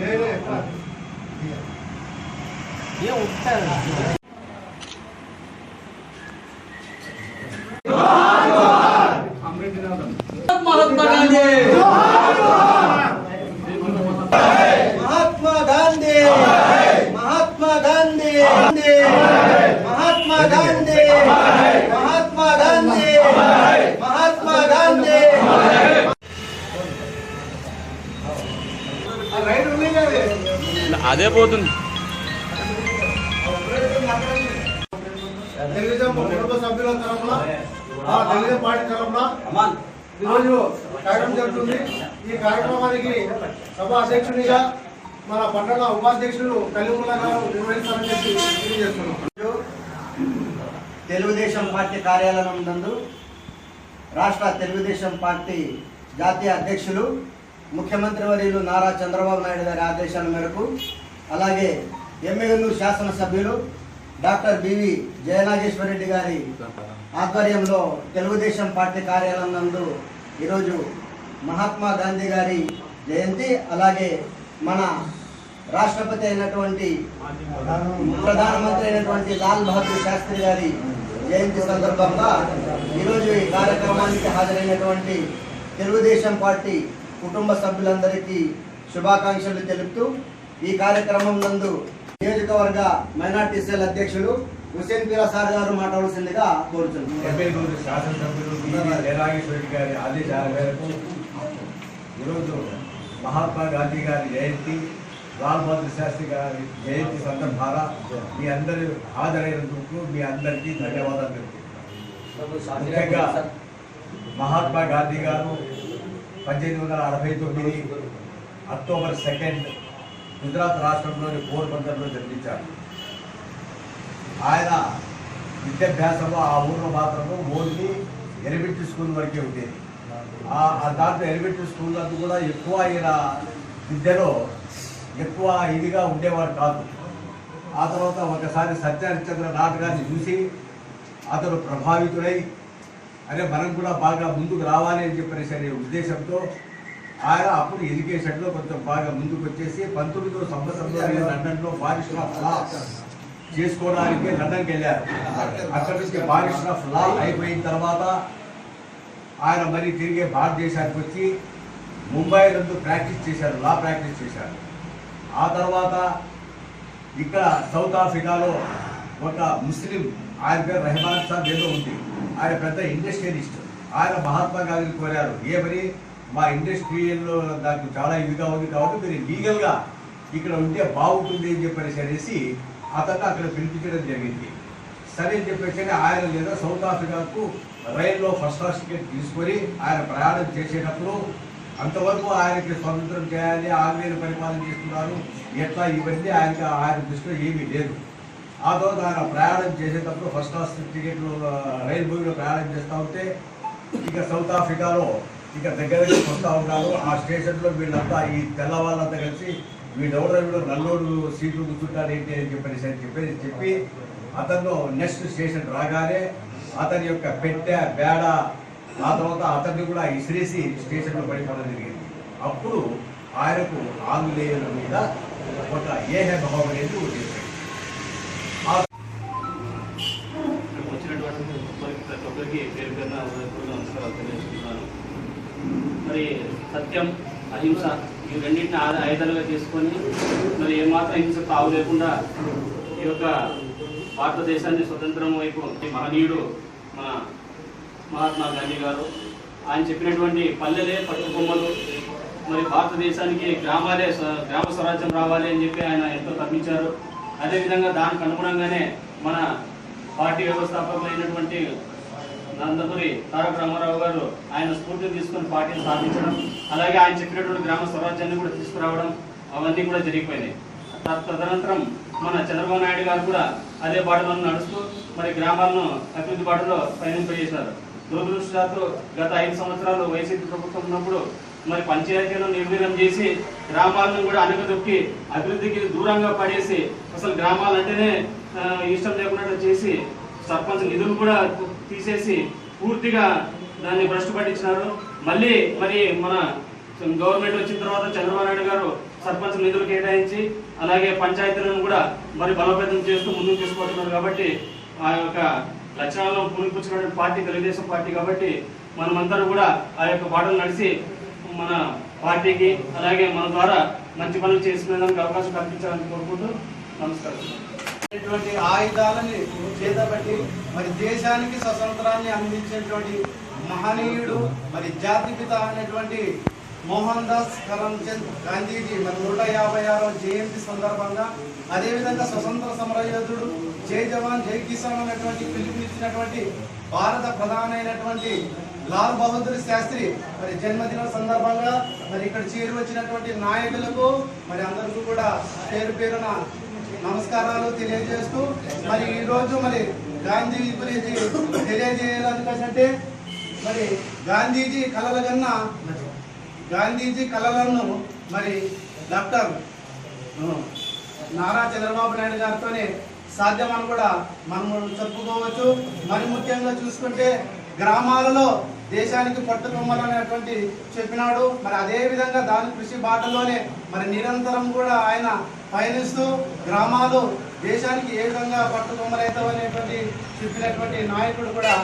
来来我过用了 అదే పోతుంది. తెలుగుదేశం కుటుంబ సభ్యుల తరఫున ఆ తెలుగుదేశం పార్టీ తరఫున ఈరోజు కార్యక్రమం జరుగుతుంది. ఈ కార్యక్రమానికి సభ అధ్యక్షునిగా మన పట్టణ ఉపాధ్యక్షులు కలిముల్లా గారు నిర్వహిస్తారని చెప్పి తెలియజేస్తున్నాం. తెలుగుదేశం పార్టీ కార్యాలయం నందు రాష్ట్ర తెలుగుదేశం పార్టీ జాతీయ అధ్యక్షులు ముఖ్యమంత్రి వర్యులు నారా చంద్రబాబు నాయుడు గారి ఆదేశాల మేరకు అలాగే ఎమ్మెల్యేలు శాసనసభ్యులు డాక్టర్ బివి జయనాగేశ్వరరెడ్డి గారి ఆధ్వర్యంలో తెలుగుదేశం పార్టీ కార్యాలయం నందు ఈరోజు మహాత్మా గాంధీ గారి జయంతి అలాగే మన రాష్ట్రపతి అయినటువంటి ప్రధానమంత్రి అయినటువంటి లాల్ బహదూర్ శాస్త్రి గారి జయంతి సందర్భంగా ఈరోజు ఈ కార్యక్రమానికి హాజరైనటువంటి తెలుగుదేశం పార్టీ కుటుంబ సభ్యులందరికీ శుభాకాంక్షలు తెలుపుతూ ఈ కార్యక్రమం నందు నియోజకవర్గ మైనార్టీ సెల్ అధ్యక్షులు హుసేన్ పీరా సార్ గారు మాట్లాడాల్సిందిగా కోరుతున్నాను శాసనసభ్యులు జయనాగేశ్వరి గారి ఆదేశాల మేరకు ఈరోజు మహాత్మా గాంధీ గారి జయంతి లాల్ బహదూర్ శాస్త్రి గారి జయంతి సందర్భాన మీ అందరి హాజరైనందుకు మీ అందరికీ ధన్యవాదాలు తెలుపుతున్నాను. ముఖ్యంగా మహాత్మా గాంధీ గారు పద్దెనిమిది వందల అరవై తొమ్మిది అక్టోబర్ సెకండ్ గుజరాత్ రాష్ట్రంలోని పోర్బందర్లో జన్మించారు ఆయన విద్యాభ్యాసంలో ఆ ఊర్లో మాత్రము ఓన్లీ ఎలిమెంటరీ స్కూల్ వరకే ఉండేది. ఆ దాంట్లో ఎలిమెంటరీ స్కూల్ నందు కూడా ఎక్కువ ఆయన విద్యలో ఎక్కువ ఇదిగా ఉండేవాడు కాదు. ఆ తర్వాత ఒకసారి సత్యహరిశ్చంద్ర నాటకాన్ని చూసి అతను ప్రభావితుడై అరే మనం కూడా బాగా ముందుకు రావాలి అని చెప్పేసి అనే ఉద్దేశంతో ఆయన అప్పుడు ఎడ్యుకేషన్లో కొంచెం బాగా ముందుకు వచ్చేసి పంతొమ్మిదో సంవత్సరంలో లండన్లో బారిస్టర్ ఆఫ్ లా చేసుకోవడానికి లండన్కి వెళ్ళారు. అక్కడి నుంచి బారిస్టర్ ఆఫ్ లా అయిపోయిన తర్వాత ఆయన మరి తిరిగి భారతదేశానికి వచ్చి ముంబై నందు ప్రాక్టీస్ చేశారు లా ప్రాక్టీస్ చేశారు. ఆ తర్వాత ఇక్కడ సౌత్ ఆఫ్రికాలో ఒక ముస్లిం ఆయన పేరు రెహమాన్ సాబ్ ఏదో ఉంది. ఆయన పెద్ద ఇండస్ట్రియలిస్ట్. ఆయన మహాత్మా గాంధీని కోరారు. ఏమని మా ఇండస్ట్రియల్లో నాకు చాలా ఇదిగా ఉంది కాబట్టి మీరు లీగల్గా ఇక్కడ ఉంటే బాగుంటుంది అని చెప్పేసి అనేసి అతను అక్కడ పిలిపించడం జరిగింది. సరే అని చెప్పేసి ఆయన లేదా సౌత్ ఆఫ్రికాకు రైల్లో ఫస్ట్ క్లాస్ టికెట్ తీసుకొని ఆయన ప్రయాణం చేసేటప్పుడు అంతవరకు ఆయనకి స్వతంత్రం చేయాలి ఆంగ్లేయులు పరిపాలన చేస్తున్నారు ఎట్లా ఇవన్నీ ఆయనకి ఆయన దృష్టిలో ఏమీ లేదు. ఆ తర్వాత ఆయన ప్రయాణం చేసేటప్పుడు ఫస్ట్ క్లాస్ టికెట్లు రైలు భూమిలో ప్రయాణం చేస్తూ ఉంటే ఇక సౌత్ ఆఫ్రికాలో ఇక దగ్గరకి దగ్గరికి వస్తూ ఉన్నారు ఆ స్టేషన్లో వీళ్ళంతా ఈ తెల్లవాళ్ళంతా కలిసి వీళ్ళెవరో వీడు నల్లోడు సీట్లు కూర్చుంటారు ఏంటి అని చెప్పేసి అని చెప్పేసి చెప్పి అతను నెక్స్ట్ స్టేషన్ రాగానే అతని యొక్క పెట్టె బేడ ఆ తర్వాత అతన్ని కూడా ఇసిరేసి స్టేషన్లో పడిపోవడం జరిగింది. అప్పుడు ఆయనకు ఆంగ్లేయుల మీద ఒక ఏహ భావం అనేది ఉండేది ఇక్కడికి వచ్చినటువంటి ఒక్కరికి ప్రతి ఒక్కరికి పేరు పేరున హృదయపూర్వక నమస్కారాలు తెలియజేస్తున్నాను మరి సత్యం అహింస ఈ రెండింటిని ఆయుధాలుగా తీసుకొని మరి ఏమాత్రం హింస తావు లేకుండా ఈ యొక్క భారతదేశాన్ని స్వతంత్రం వైపు ఈ మహనీయుడు మన మహాత్మా గాంధీ గారు. ఆయన చెప్పినటువంటి పల్లెలే పట్టుబొమ్మలు. మరి భారతదేశానికి గ్రామాలే స్వ- గ్రామ స్వరాజ్యం రావాలి అని చెప్పి ఆయన ఎంతో తప్పించారు అదేవిధంగా దానికి అనుగుణంగానే మన పార్టీ వ్యవస్థాపకులైనటువంటి నందపురి తారక రామారావు గారు ఆయన స్ఫూర్తిని తీసుకొని పార్టీని స్థాపించడం అలాగే ఆయన చెప్పినటువంటి గ్రామ స్వరాజ్యాన్ని కూడా తీసుకురావడం అవన్నీ కూడా జరిగిపోయినాయి. తదనంతరం మన చంద్రబాబు నాయుడు గారు కూడా అదే బాటలో నడుస్తూ మరి గ్రామాలను అభివృద్ధి బాటలో పయనింపజేశారు. దురదృష్టవశాత్తు గత ఐదు సంవత్సరాలు వైసీపీ ప్రభుత్వం ఉన్నప్పుడు మరి పంచాయతీలను నిర్వీర్యం చేసి గ్రామాలను కూడా అనగదొక్కి అభివృద్ధికి దూరంగా పడేసి అసలు గ్రామాలంటేనే ఇష్టం లేకుండా చేసి సర్పంచ్ నిధులు కూడా తీసేసి పూర్తిగా దాన్ని భ్రష్టు పట్టించినారు. మళ్ళీ మరి మన గవర్నమెంట్ వచ్చిన తర్వాత చంద్రబాబు నాయుడు గారు సర్పంచ్ నిధులు కేటాయించి అలాగే పంచాయతీలను కూడా మరి బలోపేతం చేస్తూ ముందుకు తీసుకుపోతున్నారు కాబట్టి ఆ యొక్క లక్షణాలను పుణిపుచ్చుకున్న పార్టీ తెలుగుదేశం పార్టీ కాబట్టి మనమందరం కూడా ఆ యొక్క బాటలు నడిచి మన పార్టీకి అలాగే మన ద్వారా మంచి పనులు చేసుకునేందుకు అవకాశం కల్పించాలని కోరుకుంటూ నమస్కారం. అటువంటి ఆయుధాలని చేతబట్టి మరి దేశానికి స్వతంత్రాన్ని అందించినటువంటి మహనీయుడు మరి జాతిపిత అనేటువంటి మోహన్ దాస్ కరమ్చంద్ గాంధీజీ మరి నూట యాభై ఆరో జయంతి సందర్భంగా అదేవిధంగా స్వతంత్ర సమరయోధుడు జై జవాన్ జై కిసాన్ అనేటువంటి పిలుపునిచ్చినటువంటి భారత ప్రధాని అయినటువంటి లాల్ బహదూర్ శాస్త్రి మరి జన్మదిన సందర్భంగా మరి ఇక్కడ చేరి వచ్చినటువంటి నాయకులకు మరి అందరికీ కూడా పేరు పేరున నమస్కారాలు తెలియజేస్తూ మరి ఈరోజు మరి గాంధీ గురించి తెలియజేయాలంటే మరి గాంధీజీ కళల కన్నా గాంధీజీ కళలను మరి డాక్టర్ నారా చంద్రబాబు నాయుడు గారితోనే సాధ్యమని కూడా మనము చెప్పుకోవచ్చు. మరి ముఖ్యంగా చూసుకుంటే గ్రామాలలో దేశానికి పట్టుకొమ్మలనేటువంటి చెప్పినాడు. మరి అదే విధంగా దాని కృషి బాటలోనే మరి నిరంతరం కూడా ఆయన పయనిస్తూ గ్రామాలు దేశానికి ఏ విధంగా పట్టుకొమ్మలవుతావు అనేటువంటి చెప్పినటువంటి నాయకుడు కూడా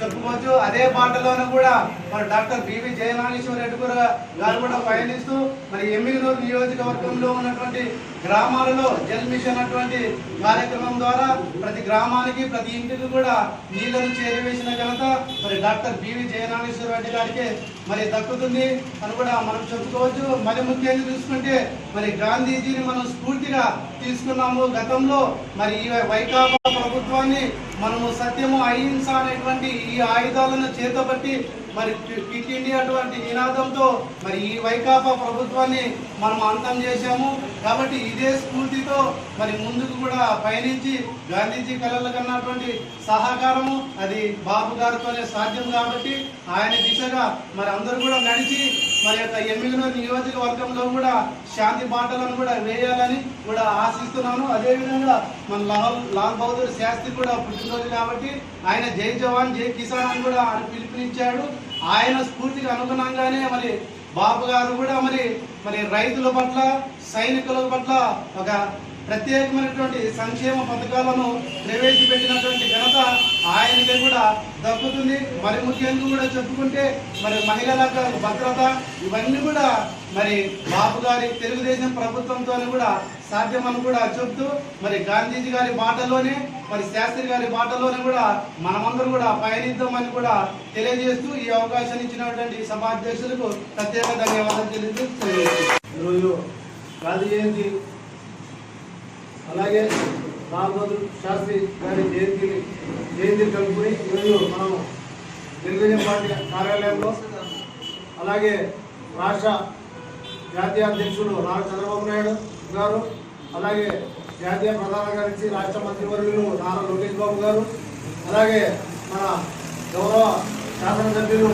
చెప్పుకోవచ్చు అదే పాటలోనూ కూడా మరి డాక్టర్ బివి జయనాగేశ్వర రెడ్డి కూడా గారు కూడా పయనిస్తూ మరి ఎమ్మిగనూరు నియోజకవర్గంలో ఉన్నటువంటి గ్రామాలలో జల్ మిషన్ అటువంటి కార్యక్రమం ద్వారా ప్రతి గ్రామానికి ప్రతి ఇంటికి కూడా నీళ్ళను చేరవేసిన ఘనత మరి డాక్టర్ బివి జయనాగేశ్వర రెడ్డి గారికి మరి దక్కుతుంది అని కూడా మనం చెప్పుకోవచ్చు. మరి ముఖ్యంగా చూసుకుంటే మరి గాంధీజీని మనం స్ఫూర్తిగా తీసుకున్నాము గతంలో. మరి ఈ వైకాపా ప్రభుత్వాన్ని మనము సత్యము అహింస అనేటువంటి ఈ ఆయుధాలను చేతబట్టి మరి క్విట్ ఇండియా అటువంటి నినాదంతో మరి ఈ వైకాపా ప్రభుత్వాన్ని మనం అంతం చేశాము. కాబట్టి ఇదే స్ఫూర్తితో మరి ముందుకు కూడా పయనించి గాంధీజీ కళలు కన్నటువంటి సహకారము అది బాబు గారితోనే సాధ్యం కాబట్టి ఆయన దిశగా మరి అందరూ కూడా నడిచి మరి యొక్క ఎమ్మెల్యే నియోజకవర్గంలో కూడా శాంతి బాటలను కూడా వేయాలని కూడా ఆశిస్తున్నాను. అదేవిధంగా మన లాల్ లాల్ బహదూర్ శాస్త్రి కూడా పుట్టినరోజు కాబట్టి ఆయన జై జవాన్ జై కిసాన్ అని కూడా పిలుపునిచ్చాడు. ఆయన స్ఫూర్తికి అనుగుణంగానే మరి బాబు గారు కూడా మరి మరి రైతుల పట్ల సైనికుల పట్ల ఒక ప్రత్యేకమైనటువంటి సంక్షేమ పథకాలను ప్రవేశపెట్టినటువంటి ఘనత ఆయనకే కూడా దక్కుతుంది. మరి ముఖ్యంగా కూడా చెప్పుకుంటే మరి మహిళలకు భద్రత ఇవన్నీ కూడా మరి బాబు గారి తెలుగుదేశం ప్రభుత్వంతో కూడా సాధ్యమని కూడా చెప్తూ మరి గాంధీజీ గారి బాటలోనే మరి శాస్త్రి గారి బాటలోనే కూడా మనమందరం కూడా పయనిద్దామని కూడా తెలియజేస్తూ ఈ అవకాశాన్ని ఇచ్చినటువంటి సభాధ్యక్షులకు ప్రత్యేక ధన్యవాదాలు తెలియజేస్తూ ఈరోజు గాంధీ జయంతి అలాగే లాల్ బహదూర్ శాస్త్రి గారి జయంతిని జయంతిని కలుపుకుని ఈరోజు మనం తెలుగుదేశం పార్టీ కార్యాలయంలో అలాగే రాష్ట్ర జాతీయ అధ్యక్షులు నారా చంద్రబాబు నాయుడు గారు అలాగే జాతీయ ప్రధాన గారించి రాష్ట్ర మంత్రివర్యులు నారా లోకేష్ బాబు గారు అలాగే మన గౌరవ శాసనసభ్యులు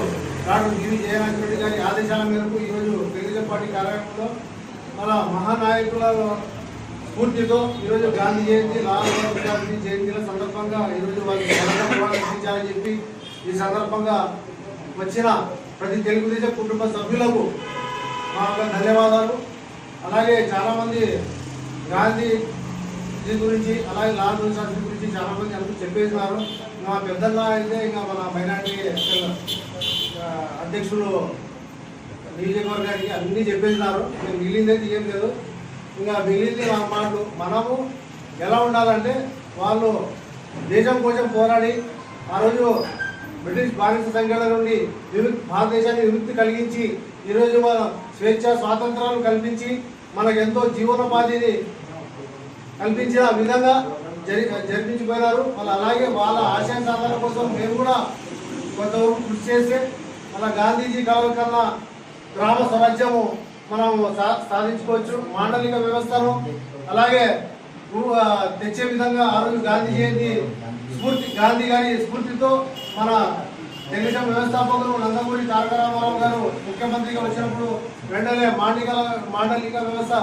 డాక్టర్ జీవి జయనాథ్ రెడ్డి గారి ఆదేశాల మేరకు ఈరోజు తెలుగుదేశం పార్టీ కార్యాలయంలో మన మహానాయకుల స్ఫూర్తితో ఈరోజు గాంధీ జయంతి లాల్ బహదూర్ జయంతిల సందర్భంగా ఈరోజు వారికి చెప్పి ఈ సందర్భంగా వచ్చిన ప్రతి తెలుగుదేశం కుటుంబ సభ్యులకు మా ధన్యవాదాలు. అలాగే చాలామంది గాంధీ గురించి అలాగే లాల్ బహదూర్ శాస్త్రి గురించి చాలామంది అందరూ చెప్పేసినారు. మా పెద్దల్లా అయితే ఇంకా మన మైనార్టీ అధ్యక్షులు నియోజకవర్గానికి అన్నీ చెప్పేసినారు. ఇంకా మిగిలిందైతే ఏం లేదు. ఇంకా మిగిలింది మా మాటలు మనము ఎలా ఉండాలంటే వాళ్ళు దేశం కోసం పోరాడి ఆ రోజు బ్రిటిష్ బానిస సంఘాల నుండి విముక్తి భారతదేశాన్ని విముక్తి కలిగించి ఈరోజు మన స్వేచ్ఛ స్వాతంత్రాలు కల్పించి మనకు ఎంతో జీవనోపాధిని కల్పించిన విధంగా జరి జరిపించిపోయినారు. వాళ్ళు అలాగే వాళ్ళ ఆశయ సాధన కోసం మేము కూడా కొంతవరకు కృషి చేస్తే మన గాంధీజీ కాలం కన్నా గ్రామ స్వరాజ్యము మనం సా- సాధించుకోవచ్చు. మాండలిక వ్యవస్థను అలాగే తెచ్చే విధంగా ఆ రోజు గాంధీ జయంతి స్ఫూర్తి గాంధీ గారి స్ఫూర్తితో మన తెలుగుదేశం వ్యవస్థాపకులు నందమూరి తారక రామారావు గారు ముఖ్యమంత్రిగా వచ్చినప్పుడు వెంటనే మాండలిక మాండలిక వ్యవస్థ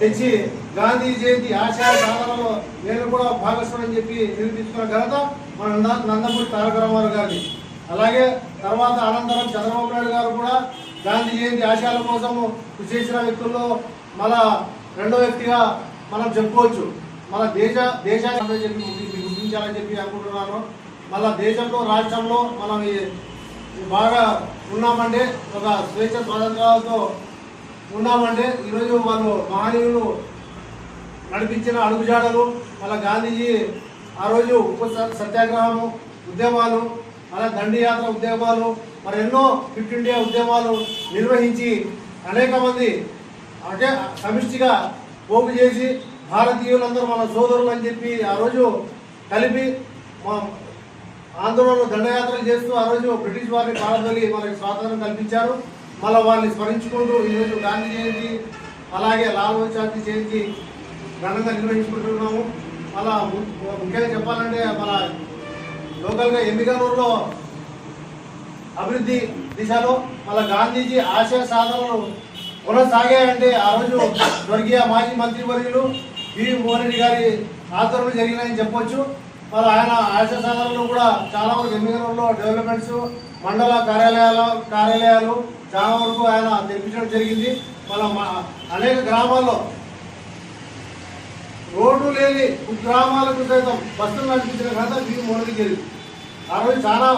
తెచ్చి గాంధీ జయంతి ఆశయ సాధనలో నేను కూడా భాగస్వామి చెప్పి నిరూపించుకున్న ఘనత మన నందమూరి తారక రామారావు గారిది. అలాగే తర్వాత అనంతరం చంద్రబాబు నాయుడు గారు కూడా గాంధీ జయంతి ఆశయాల కోసము కృషి చేసిన వ్యక్తుల్లో మన రెండో వ్యక్తిగా మనం చెప్పుకోవచ్చు. మన దేశ దేశాన్ని చెప్పి గుర్తించాలని చెప్పి అనుకుంటున్నాను. మళ్ళా దేశంలో రాష్ట్రంలో మనం బాగా ఉన్నామంటే ఒక స్వేచ్ఛ స్వాతంత్రాలతో ఉన్నామంటే ఈరోజు వాళ్ళు మహనీయులు నడిపించిన అడుగుజాడలు మళ్ళా గాంధీజీ ఆ రోజు ఉప్పు సత్యాగ్రహము ఉద్యమాలు అలా దండియాత్ర ఉద్యమాలు మరి ఎన్నో ఫిట్ ఇండియా ఉద్యమాలు నిర్వహించి అనేక మంది అంటే సమిష్టిగా పోగు చేసి భారతీయులందరూ మన సోదరులు అని చెప్పి ఆ రోజు కలిపి మా ఆందోళనలు దండయాత్రలు చేస్తూ ఆ రోజు బ్రిటిష్ వారిని పాల్గొని మనకి స్వాతంత్రం కల్పించారు. మళ్ళీ వాళ్ళని స్మరించుకుంటూ ఈరోజు గాంధీ జయంతి అలాగే లాల్ బహదూర్ శాస్త్రి జయంతి ఘనంగా నిర్వహించుకుంటున్నాము. అలా ముఖ్యంగా చెప్పాలంటే మన లోకల్గా ఎమ్మిగనూరులో అభివృద్ధి దిశలో మళ్ళీ గాంధీజీ ఆశయ సాధనలు కొనసాగాయంటే ఆ రోజు స్వర్గీయ మాజీ మంత్రివర్యులు వి మోహన్ రెడ్డి గారి ఆధ్వర్యంలో జరిగినాయని చెప్పొచ్చు. మరి ఆయన ఆశయ కూడా చాలా వరకు ఎన్నికలలో డెవలప్మెంట్స్ మండల కార్యాలయాల కార్యాలయాలు చాలా వరకు ఆయన తెప్పించడం జరిగింది. మన అనేక గ్రామాల్లో రోడ్డు లేని గ్రామాలకు సైతం బస్సులు నడిపించిన ఘనత వి మోహన్ రెడ్డి ఆ రోజు చాలా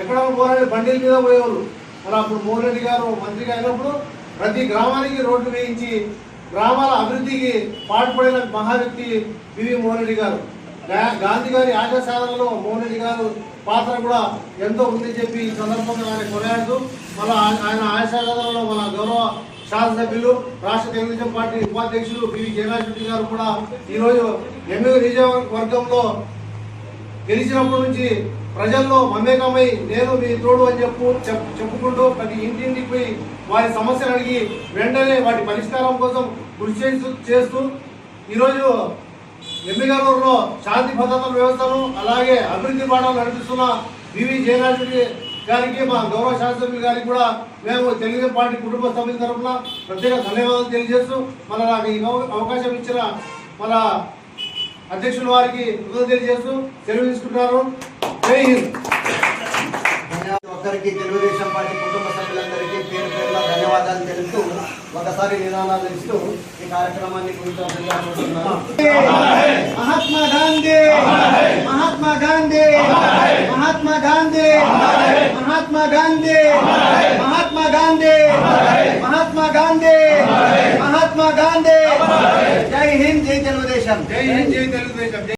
ఎక్కడ పోరాడి బండిల మీద పోయేవాళ్ళు. మరి అప్పుడు మోహన్ రెడ్డి గారు మంత్రిగా అయినప్పుడు ప్రతి గ్రామానికి రోడ్డు వేయించి గ్రామాల అభివృద్ధికి పాటుపడిన మహా వ్యక్తి పివి మోహన్ రెడ్డి గారు. గాంధీ గారి ఆశయ సాధనలో మోహన్ రెడ్డి గారు పాత్ర కూడా ఎంతో ఉందని చెప్పి ఈ సందర్భంగా ఆయన కొనియాడుతూ మన ఆయన ఆశయ సాధనలో మన గౌరవ శాసనసభ్యులు రాష్ట్ర తెలుగుదేశం పార్టీ ఉపాధ్యక్షులు పివి జయరాజ్ గారు కూడా ఈరోజు ఎమ్మెల్యే నియోజకవర్గంలో గెలిచినప్పటి నుంచి ప్రజల్లో మమేకమై నేను మీ తోడు అని చెప్పు చెప్- చెప్పుకుంటూ ప్రతి ఇంటింటికి పోయి వారి సమస్యలు అడిగి వెంటనే వాటి పరిష్కారం కోసం కృషి చేస్తూ చేస్తూ ఈరోజు ఎమ్మిగనూరులో శాంతి భద్రతల వ్యవస్థను అలాగే అభివృద్ధి బాటలు నడిపిస్తున్న వివి జయరాజుడి గారికి మా గౌరవ శాస్త్రి గారికి కూడా మేము తెలుగుదేశం పార్టీ కుటుంబ సభ్యుల తరఫున ప్రత్యేక ధన్యవాదాలు తెలియజేస్తూ మన నాకు ఈ అవకాశం ఇచ్చిన మన అధ్యక్షుల వారికి కృతజ్ఞతలు తెలియజేస్తూ సెలవు తీసుకుంటున్నారు. జై హింద్. ఒక్కరికి తెలుగుదేశం పార్టీ కుటుంబ సభ్యులందరికీ పేరు పేరున ధన్యవాదాలు తెలుపుతూ ఒకసారి నినాదాలు ఇస్తూ ఈ కార్యక్రమాన్ని కూర్చోవాలనుకుంటున్నాను మహాత్మా గాంధీ! మహాత్మా గాంధీ! మహాత్మా గాంధీ! మహాత్మా గాంధీ! మహాత్మా గాంధీ! మహాత్మా గాంధీ! మహాత్మా గాంధీ! జై హింద్ జై తెలుగుదేశం! జై హింద్ జై తెలుగుదేశం! జై